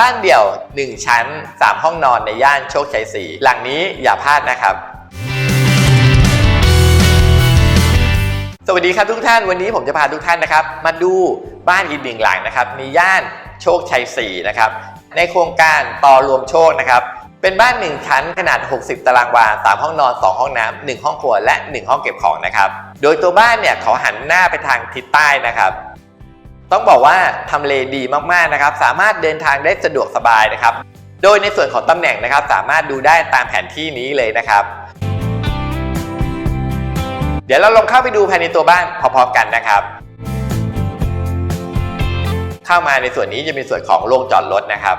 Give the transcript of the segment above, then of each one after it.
บ้านเดี่ยว 1 ชั้น 3 ห้องนอนในย่านโชคชัย4หลังนี้อย่าพลาดนะครับสวัสดีครับทุกท่านวันนี้ผมจะพาทุกท่านนะครับ มาดูบ้านอีกหนึ่งหลังนะครับในย่านโชคชัย 4 นะครับ ในโครงการต่อรวมโชคนะครับ เป็นบ้าน 1 ชั้นขนาด 60 ตารางวา 3 ห้องนอน 2 ห้องน้ำ1 ห้องครัวและ 1 ห้องเก็บของนะครับ โดยตัวบ้านเนี่ยเขาหันหน้าไปทางทิศใต้นะครับ ต้องบอกว่าทำเลดีมากๆนะครับ สามารถเดินทางได้สะดวกสบายนะครับ โดยในส่วนของตำแหน่งนะครับ สามารถดูได้ตามแผนที่นี้เลยนะครับ เดี๋ยวเราลองเข้าไปดูภายในตัวบ้านพร้อมๆกันนะครับ เข้ามาในส่วนนี้จะเป็นส่วนของโรงจอดรถนะครับ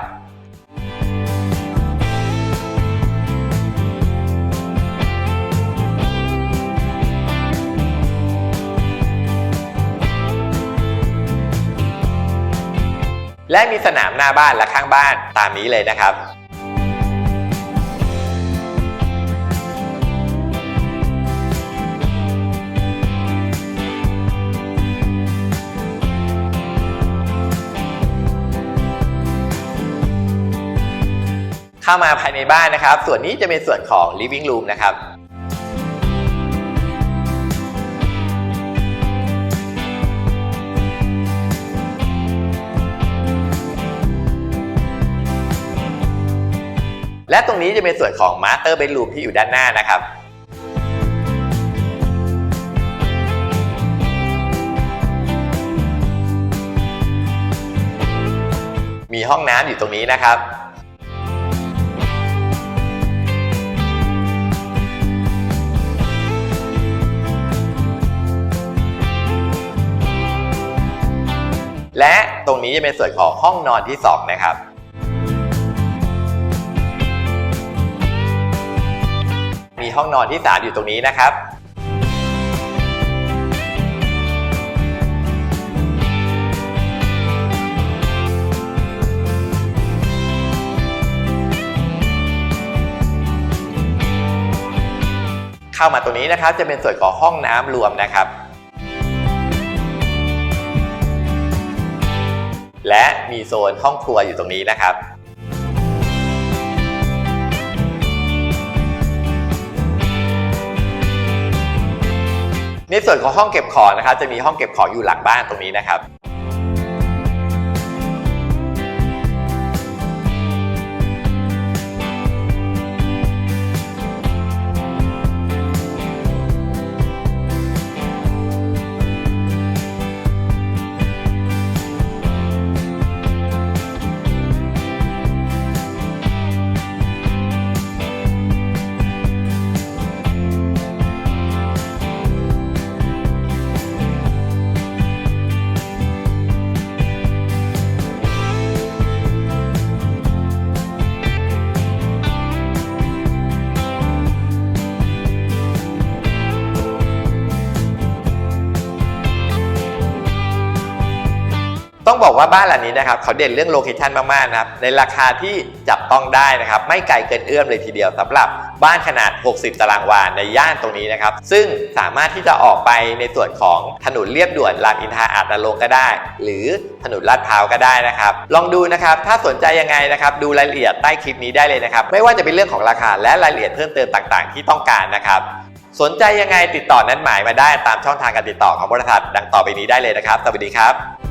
และมีสนามหน้าบ้านและข้างบ้านตามนี้เลยนะครับเข้ามาภายในบ้านนะครับ ส่วนนี้จะเป็นส่วนของ living room นะครับ และตรงนี้จะเป็นส่วนของ master bedroom ที่อยู่ด้านหน้านะครับมีห้องน้ำอยู่ตรงนี้นะครับ และตรงนี้จะเป็นส่วนของห้องนอนที่ 2 นะครับ ห้องนอนที่ 3 อยู่ตรงนี้นะครับเข้ามาตรงนี้นะครับจะเป็นส่วนของห้องน้ำรวมนะครับ และมีโซนห้องครัวอยู่ตรงนี้นะครับ ในส่วนของห้องเก็บของนะครับจะมีห้องเก็บของอยู่หลังบ้านตรงนี้นะครับ บอกว่าบ้านหลังนี้นะครับเขาเด่นเรื่องโลเคชันมากๆนะครับในราคาที่จับต้องได้นะครับไม่ไกลเกินเอื้อมเลยทีเดียวสำหรับบ้านขนาด 60 ตารางวาในย่านตรงนี้นะครับซึ่งสามารถที่จะออกไปในส่วนของถนนเลียบด่วนรามอินทราอาจนรงก็ได้ หรือถนนลาดพร้าวก็ได้นะครับ ลองดูนะครับถ้าสนใจยังไงนะครับดูรายละเอียดใต้คลิปนี้ได้เลยนะครับไม่ว่าจะเป็นเรื่องของราคาและรายละเอียดเพิ่มเติมต่างๆ ที่ต้องการนะครับสนใจยังไงติดต่อนัดหมายมาได้ตามช่องทางการติดต่อของบริษัทดังต่อไปนี้ได้เลยนะครับ สวัสดีครับ